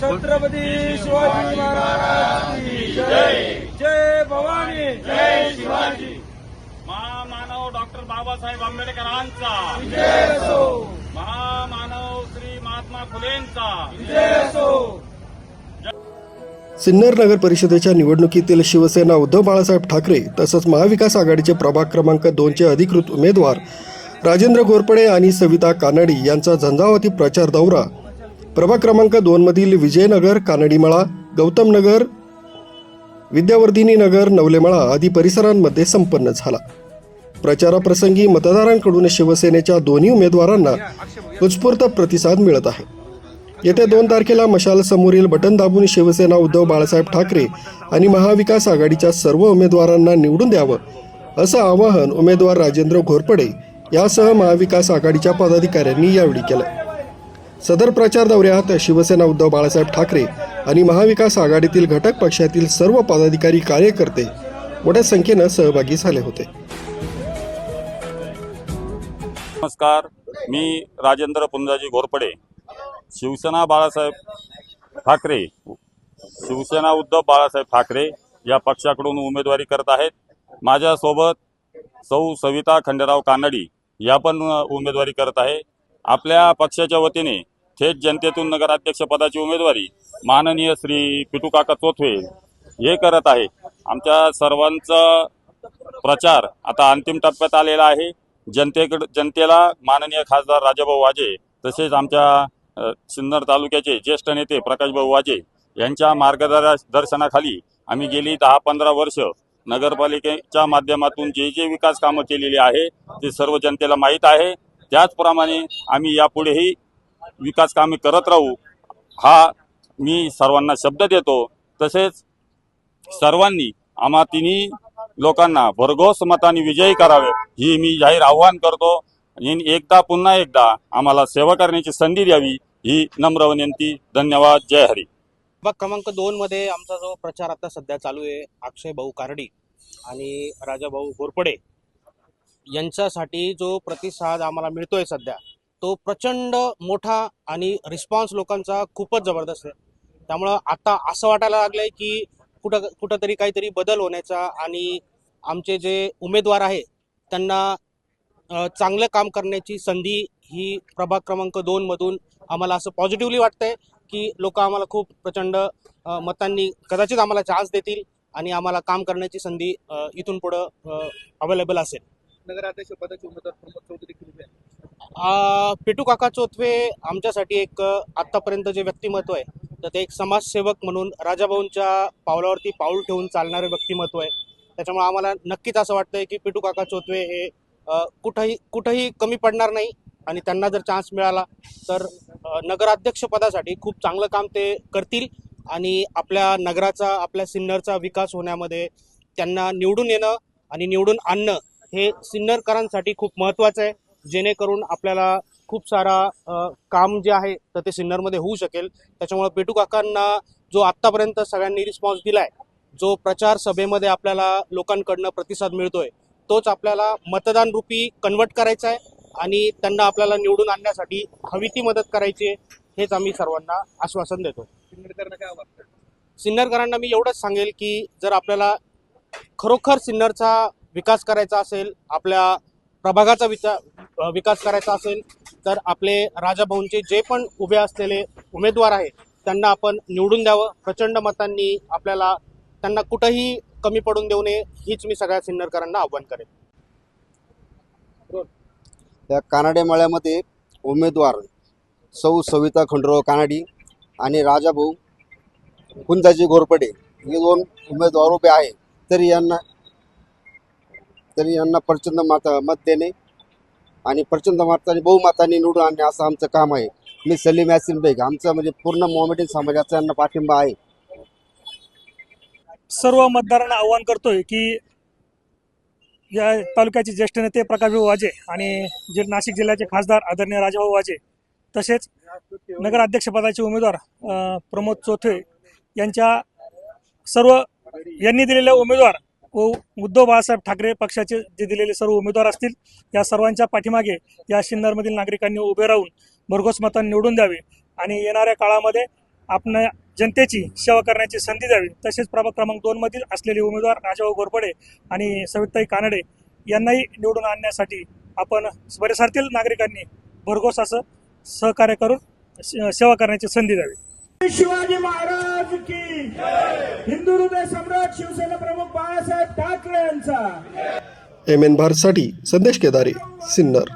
छत्रपती शिवाजी महाराज की जय. जय भवानी. जय शिवाजी. महामानव डॉक्टर बाबासाहेब आंबेडकरांचा. महामानव श्री महात्मा फुलेंचा. सिन्नर नगर परिषदेच्या निवडणुकीतील शिवसेना उद्धव बाळासाहेब ठाकरे तसंच महाविकास आघाडीचे प्रभाग क्रमांक दोनचे अधिकृत उमेदवार राजेंद्र घोरपडे आणि सविता कानडी यांचा झंझावाती प्रचार दौरा प्रभाग क्रमांक दोनमधील विजयनगर कानडीमळा गौतमनगर विद्यावर्धिनी नगर नवलेमळा आदी परिसरांमध्ये संपन्न झाला. प्रचाराप्रसंगी मतदारांकडून शिवसेनेच्या दोन्ही उमेदवारांना उत्स्फूर्त प्रतिसाद मिळत आहे. येत्या दोन तारखेला मशाल समोरील बटन दाबून शिवसेना उद्धव बाळासाहेब ठाकरे आणि महाविकास आघाडीच्या सर्व उमेदवारांना निवडून द्यावं असं आवाहन उमेदवार राजेंद्र घोरपडे यासह महाविकास आघाडीच्या पदाधिकाऱ्यांनी यावेळी केलं सदर प्रचार दौऱ्यात शिवसेना उद्धव बाळासाहेब ठाकरे आणि महाविकास आघाडीतील घटक पक्षातील सर्व पदाधिकारी कार्यकर्ते मोठ्या संख्येनं सहभागी झाले होते. नमस्कार मी राजेंद्र पुंजाजी घोरपडे. शिवसेना बाळासाहेब ठाकरे शिवसेना उद्धव बाळासाहेब ठाकरे या पक्षाकडून उमेदवारी करत आहेत. माझ्यासोबत सौ सविता खंडेराव कानडी या पण उमेदवारी करत आहे. आपल्या पक्षाच्या वतीने थेट जनतेतून नगराध्यक्ष पदाची उमेदवारी माननीय श्री पिटू काका चोथवे हे करत आहे. आमच्या सर्वांचा प्रचार आता अंतिम टप्प्यात आलेला आहे. जनतेकडे जनतेला माननीय खासदार राजाभाऊ वाजे तसेच आमच्या सिन्नर तालुक्याचे ज्येष्ठ नेते प्रकाशभाऊ वाजे यांच्या मार्गदर्शनाखाली आम्ही गेली दहा पंधरा वर्ष नगरपालिकेच्या माध्यमातून जे जे विकास कामं केलेली आहे ते सर्व जनतेला माहीत आहे. त्याचप्रमाणे आम्ही यापुढेही विकास कामे करत राहू हा मी सर्वांना शब्द देतो. तसेच सर्वांनी आम्हा तिन्ही लोकांना भरघोस मताने विजयी करावे ही मी जाहीर आव्हान करतो. आणि एकदा पुन्हा एकदा आम्हाला सेवा करण्याची संधी द्यावी ही नम्र विनंती. धन्यवाद. जय हरी. प्रभाग क्रमांक दोन मध्ये आमचा जो प्रचार आता सध्या चालू आहे अक्षय भाऊ कारडी आणि राजाभाऊ घोरपडे यांच्यासाठी जो प्रतिसाद आम्हाला मिळतोय सध्या तो प्रचंड मोठा आणि रिस्पॉन्स लोकांचा खूपच जबरदस्त आहे. त्यामुळं आता असं वाटायला लागलंय की कुठं कुठंतरी काहीतरी बदल होण्याचा आणि आमचे जे उमेदवार आहे त्यांना चांगलं काम करण्याची संधी ही प्रभाग क्रमांक दोन मधून आम्हाला असं पॉझिटिव्हली वाटतंय की लोक आम्हाला खूप प्रचंड मतांनी कदाचित आम्हाला चान्स देतील आणि आम्हाला काम करण्याची संधी इथून पुढं अवेलेबल असेल. नगराध्यक्ष पदाचे उमेदवार प्रमोद चौधरी देखील उभे आहेत. अ, पेटू काका चोथवे आमच्यासाठी एक आत्तापर्यंत जे व्यक्तिमत्व आहे तर ते एक समाजसेवक म्हणून राजाभाऊंच्या पावलावरती पाऊल ठेवून चालणारे व्यक्तिमत्व आहे. त्याच्यामुळे आम्हाला नक्कीच असं वाटतंय की पिटू काका चोथवे हे कुठंही कुठंही कमी पडणार नाही आणि त्यांना जर चान्स मिळाला तर नगराध्यक्षपदासाठी खूप चांगलं काम ते करतील आणि आपल्या नगराचा आपल्या सिन्नरचा विकास होण्यामध्ये त्यांना निवडून येणं आणि निवडून आणणं हे सिन्नरकरांसाठी खूप महत्त्वाचं आहे. जेणेकरून आपल्याला खूप सारा काम जे आहे तर ते सिन्नरमध्ये होऊ शकेल. त्याच्यामुळे पेटू काकांना जो आत्तापर्यंत सगळ्यांनी रिस्पॉन्स दिलाय जो प्रचार सभेमध्ये आपल्याला लोकांकडनं प्रतिसाद मिळतोय तोच आपल्याला मतदान रूपी कन्वर्ट करायचा आहे आणि त्यांना आपल्याला निवडून आणण्यासाठी हवी ती मदत करायची आहे हेच आम्ही सर्वांना आश्वासन देतो. सिन्नरकरांना मी एवढंच सांगेल की जर आपल्याला खरोखर सिन्नरचा विकास करायचा असेल आपल्या प्रभागाचा विचार विकास करायचा असेल तर आपले राजाभाऊंचे जे पण उभे असलेले उमेदवार आहेत त्यांना आपण निवडून द्यावं. प्रचंड मतांनी आपल्याला त्यांना कुठंही कमी पडून देऊ नये हीच मी सगळ्या सिन्नरकरांना आव्हान करेन. या कानाडे मळ्यामध्ये उमेदवार सौ सविता खंडराव कानाडी आणि राजाभाऊ कुंजाजी घोरपडे हे दोन उमेदवार उभे आहे तरी यांना त्यांनी यांना प्रचंड माता मत देणे आणि प्रचंड मताने बहुमताने निवडून आणणे असं आमचं काम आहे. मी सलीम यासिन बेग आमचं म्हणजे पूर्ण मोमेडियन समाजाचा यांना पाठिंबा आहे. सर्व मतदारांना आवाहन करतोय की या तालुक्याचे ज्येष्ठ नेते प्रकाशभाऊ वाजे आणि जे नाशिक जिल्ह्याचे खासदार आदरणीय राजाभाऊ वाजे तसेच नगराध्यक्षपदाचे उमेदवार प्रमोद चोथे यांच्या सर्व यांनी दिलेले उमेदवार व उद्धव बाळासाहेब ठाकरे पक्षाचे जे दिलेले सर्व उमेदवार असतील या सर्वांच्या पाठीमागे या सिन्नरमधील नागरिकांनी उभे राहून भरघोस मतांनी निवडून द्यावे आणि येणाऱ्या काळामध्ये आपण जनतेची सेवा करण्याची संधी द्यावी. तसेच प्रभाग क्रमांक दोन मधील असलेले उमेदवार राजाभाऊ घोरपडे आणि सविताई कानडे यांनाही निवडून आणण्यासाठी आपण परिसरातील नागरिकांनी भरघोस असं सहकार्य करून सेवा करण्याची संधी द्यावी. शिवाजी महाराज की हिंदू हृदय सम्राट शिवसेना प्रमुख बाळासाहेब ठाकरे यांचा. एम एन भारतसाठी संदेश केदारे सिन्नर.